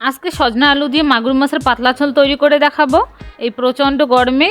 আজকে সজনা আলু দিয়ে মাগুর মাছের পাতলা ঝোল তৈরি করে দেখাবো। এই প্রচণ্ড গরমে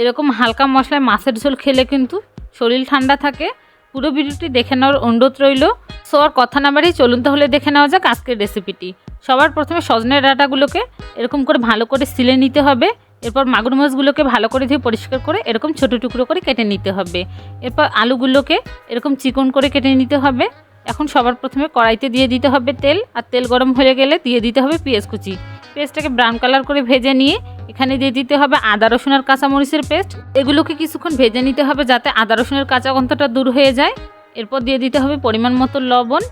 এরকম হালকা মশলায় মাছের ঝোল খেলে কিন্তু শরীর ঠান্ডা থাকে। পুরো ভিডিওটি দেখে নেওয়ার অনুরোধ রইল। সো আর কথা না বাড়ি চলুন তাহলে দেখে নেওয়া যাক আজকের রেসিপিটি সবার প্রথমে সজনের ডাঁটাগুলোকে এরকম করে ভালো করে সিলে নিতে হবে। এরপর মাগুর মাছগুলোকে ভালো করে ধুয়ে পরিষ্কার করে এরকম ছোটো টুকরো করে কেটে নিতে হবে। এরপর আলুগুলোকে এরকম চিকন করে কেটে নিতে হবে। এখন সবার প্রথমে কড়াইতে দিয়ে দিতে হবে তেল, আর তেল গরম হয়ে গেলে দিয়ে দিতে হবে পেঁয়াজ কুচি। পেঁয়াজটাকে ব্রাউন কালার করে ভেজে নিয়ে এখানে দিয়ে দিতে হবে আদা, রসুন, আর কাঁচামরিচের পেস্ট এগুলোকে কিছুক্ষণ ভেজে নিতে হবে যাতে আদা রসুনের কাঁচা গন্ধটা দূর হয়ে যায়। এরপর দিয়ে দিতে হবে পরিমাণ মতো লবণ,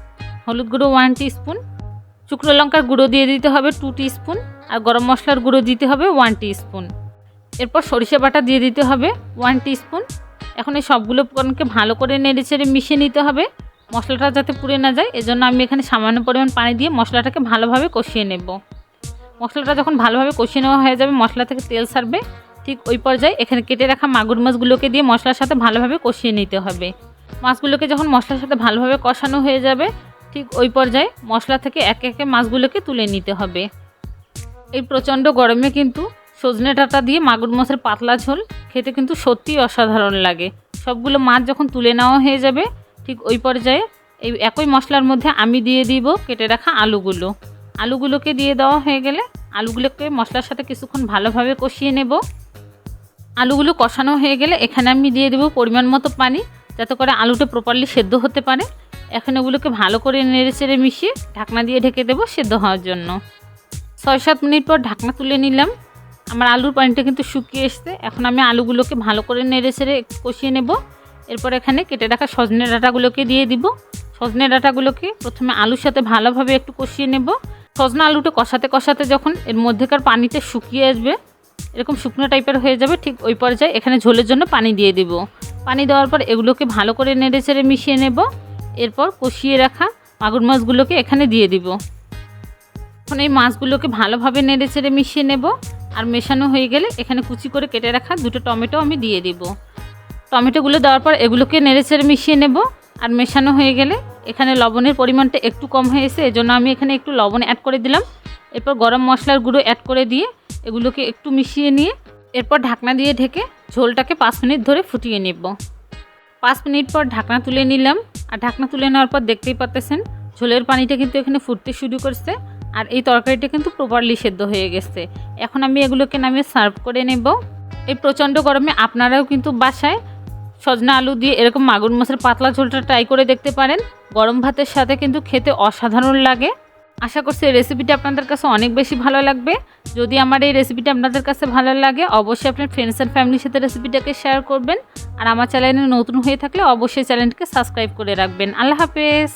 হলুদ গুঁড়ো ওয়ান স্পুন শুকনো লঙ্কার গুঁড়ো দিয়ে দিতে হবে টু স্পুন আর গরম মশলার গুঁড়ো দিতে হবে ওয়ান স্পুন এরপর সরিষা বাটা দিয়ে দিতে হবে ওয়ান স্পুন এখন এই সবগুলো উপকরণকে ভালো করে নেড়ে চেড়ে মিশিয়ে নিতে হবে। মশলাটা যাতে পুড়ে না যায়, এজন্য আমি এখানে সামান্য পরিমাণ পানি দিয়ে মশলাটাকে ভালোভাবে কষিয়ে নেব। মশলাটা যখন ভালোভাবে কষিয়ে নেওয়া হয়ে যাবে, মশলা থেকে তেল ছাড়বে ঠিক ওই পর্যায়ে এখানে কেটে রাখা মাগুর মাছগুলোকে দিয়ে মশলার সাথে ভালোভাবে কষিয়ে নিতে হবে। মাছগুলোকে যখন মশলার সাথে ভালোভাবে কষানো হয়ে যাবে, ঠিক ওই পর্যায়ে মশলা থেকে একে একে মাছগুলোকে তুলে নিতে হবে। এই প্রচণ্ড গরমে কিন্তু সজনে ডাঁটা দিয়ে মাগুর মাছের পাতলা ঝোল খেতে কিন্তু সত্যিই অসাধারণ লাগে। সবগুলো মাছ যখন তুলে নেওয়া হয়ে যাবে ঠিক ওই পর্যায়ে এই একই মশলার মধ্যে আমি দিয়ে দিব কেটে রাখা আলুগুলো। আলুগুলোকে দিয়ে দেওয়া হয়ে গেলে আলুগুলোকে মশলার সাথে কিছুক্ষণ ভালোভাবে কষিয়ে নেব। আলুগুলো কষানো হয়ে গেলে এখানে আমি দিয়ে দেবো পরিমাণ মতো পানি যাতে করে আলুটা প্রপারলি সেদ্ধ হতে পারে। এখন এগুলোকে ভালো করে নেড়ে চেড়ে মিশিয়ে ঢাকনা দিয়ে ঢেকে দেবো সেদ্ধ হওয়ার জন্য। ছয় সাত মিনিট পর ঢাকনা তুলে নিলাম। আমার আলুর পানিটা কিন্তু শুকিয়ে এসছে। এখন আমি আলুগুলোকে ভালো করে নেড়ে চেড়ে কষিয়ে নেব। এরপর এখানে কেটে রাখা সজনে ডাঁটাগুলোকে দিয়ে দিব। সজনে ডাঁটাগুলোকে প্রথমে আলুর সাথে ভালোভাবে একটু কষিয়ে নেব। সজনা আলুটা কষাতে কষাতে যখন এর মধ্যেকার পানিতে শুকিয়ে আসবে, এরকম শুকনো টাইপের হয়ে যাবে, ঠিক ওই পর্যায়ে এখানে ঝোলের জন্য পানি দিয়ে দিব। পানি দেওয়ার পর এগুলোকে ভালো করে নেড়ে চেড়ে মিশিয়ে নেব। এরপর কষিয়ে রাখা মাগুর মাছগুলোকে এখানে দিয়ে দিব। এখন এই মাছগুলোকে ভালোভাবে নেড়ে চেড়ে মিশিয়ে নেব। আর মেশানো হয়ে গেলে এখানে কুচি করে কেটে রাখা দুটো টমেটো আমি দিয়ে দিব। টমেটোগুলো দেওয়ার পর এগুলোকে নেড়ে চেড়ে মিশিয়ে নেব আর মেশানো হয়ে গেলে এখানে লবণের পরিমাণটা একটু কম হয়েছে, এজন্য আমি এখানে একটু লবণ অ্যাড করে দিলাম। এরপর গরম মশলার গুঁড়ো অ্যাড করে দিয়ে এগুলোকে একটু মিশিয়ে নিয়ে এরপর ঢাকনা দিয়ে ঢেকে ঝোলটাকে পাঁচ মিনিট ধরে ফুটিয়ে নেব। পাঁচ মিনিট পর ঢাকনা তুলে নিলাম আর ঢাকনা তুলে নেওয়ার পর দেখতেই পাচ্তেছেন ঝোলের পানিটা কিন্তু এখানে ফুটতে শুরু করছে আর এই তরকারিটা কিন্তু প্রপারলি সেদ্ধ হয়ে গেছে। এখন আমি এগুলোকে নামিয়ে সার্ভ করে নেব। এই প্রচণ্ড গরমে আপনারাও কিন্তু বাসায় সজনা আলু দিয়ে এরকম মাগুর মাছের পাতলা ঝোলটা ট্রাই করে দেখতে পারেন। গরম ভাতের সাথে কিন্তু খেতে অসাধারণ লাগে। আশা করছি এই রেসিপিটা আপনাদের কাছে অনেক বেশি ভালো লাগবে। যদি আমার এই রেসিপিটা আপনাদের কাছে ভালো লাগে, অবশ্যই আপনার ফ্রেন্ডস অ্যান্ড ফ্যামিলির সাথে রেসিপিটাকে শেয়ার করবেন। আর আমার চ্যানেলে নতুন হয়ে থাকলে অবশ্যই চ্যানেলটিকে সাবস্ক্রাইব করে রাখবেন। আল্লাহ হাফেজ।